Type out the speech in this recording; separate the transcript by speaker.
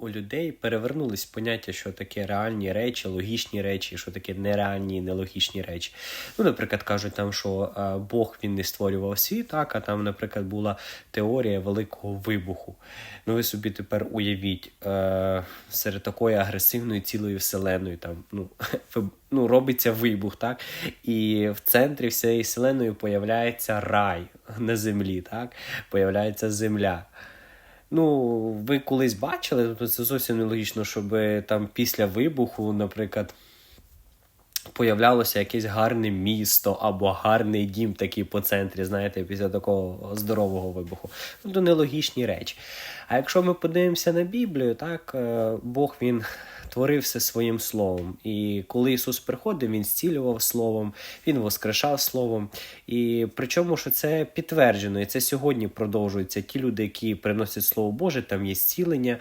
Speaker 1: у людей перевернулись поняття, що таке реальні речі, логічні речі, що таке нереальні нелогічні речі. Ну, наприклад, кажуть там, що е, Бог він не створював світ, так, а там, наприклад, була теорія великого вибуху. Ну, ви собі тепер уявіть, е, серед такої агресивної цілої вселеної там, ну, ну, робиться вибух, так? І в центрі всієї вселеної появляється рай на землі, так? Появляється земля. Ну, ви колись бачили, тобто це зовсім нелогічно, щоб там після вибуху, наприклад, появлялося якесь гарне місто або гарний дім такий по центрі, знаєте, після такого здорового вибуху. Ну, то нелогічні речі. А якщо ми подивимося на Біблію, так, е, Бог він творив все своїм словом. І коли Ісус приходив, Він зцілював Словом, Він воскрешав Словом. І причому, що це підтверджено, і це сьогодні продовжується. Ті люди, які приносять Слово Боже, там є зцілення,